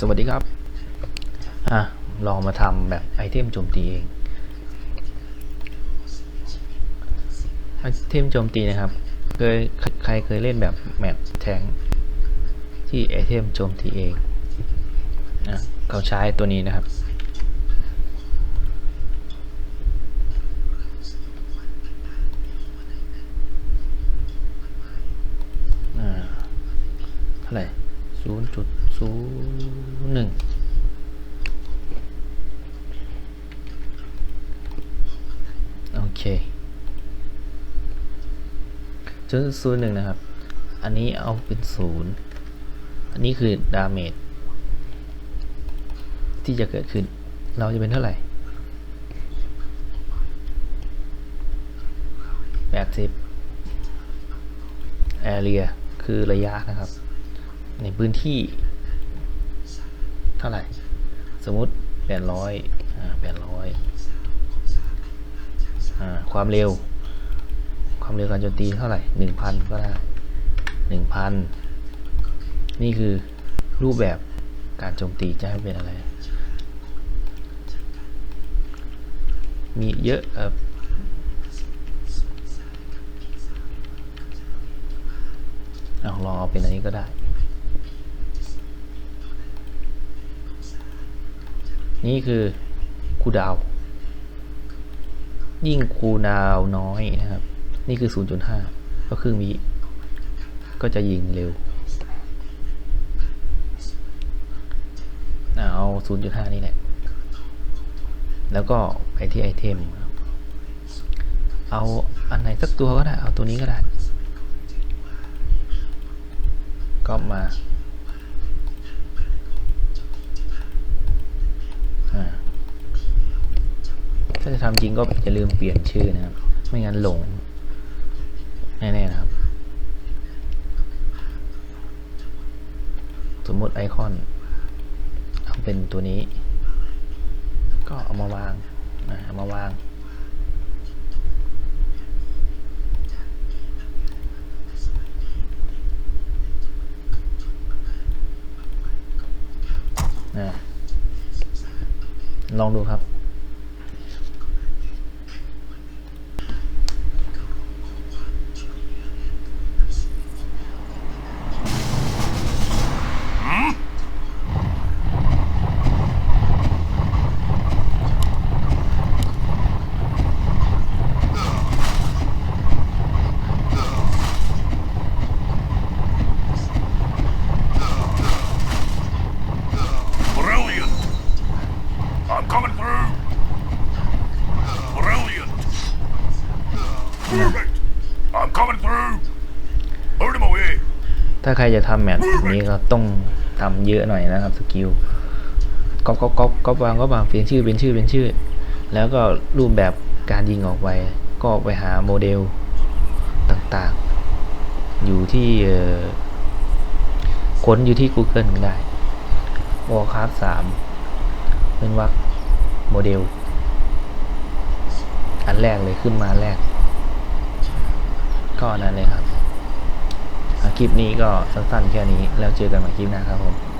สวัสดีครับอะลองมาทำแบบไอเทมโจมตีเองไอเทมโจมตีนะครับเคยใครเคยเล่นแบบแมปแทงที่ไอเทมโจมตีเองนะเขาใช้ตัวนี้นะครับอ่าเท่าไหร่ ศูนย์จุดศูนย์หนึ่งโอเคศูนย์ศูนย์หนึ่งนะครับ อันนี้เอาเป็นศูนย์อันนี้คือดาเมจที่จะเกิดขึ้น เราจะเป็นเท่าไหร่แปดสิบ area คือระยะนะครับ ในพื้นที่ เท่าไหร่ สมมุติ800อ่า800อ่าความเร็ว ความเร็วการโจมตีเท่าไหร่1,000ก็ได้1,000นี่คือรูปแบบการโจมตีจะให้เป็นอะไร มีเยอะครับเอาลองเอาเป็นอันนี้ก็ได้ นี่คือคูดาว ยิ่งคูดาวน้อยนะครับ นี่คือ 0.5 ก็คือมี ก็จะยิงเร็ว เอา 0.5 นี่แหละ แล้วก็ไปที่ไอเทม เอาอันไหนสักตัวก็ได้ เอาตัวนี้ก็ได้ ก็มาถ้า จะทำจริงก็อย่าลืมเปลี่ยนชื่อนะครับ ไม่งั้นหลง แน่ๆนะครับ สมมติไอคอนเอาเป็นตัวนี้ ก็เอามาวางเอามาวางลองดูครับ ถ้าใครจะทำแมตช์นี้ก็ต้องทำเยอะหน่อยนะครับสกิลก๊อปก๊อปก๊อปก๊อปวางก็วางเป็นชื่อเป็นชื่อเป็นชื่อ แล้วก็รูปแบบการยิงออกไป ก็ไปหาโมเดลต่างๆ อยู่ที่ค้นอยู่ที่ Google ก็ได้ Warcraft 3 เป็นวักโมเดล อันแรกเลยขึ้นมาแรก ก็อันนั้นเลยครับ คลิปนี้ก็สั้นๆแค่นี้แล้วเจอกันใหม่คลิปหน้าครับผม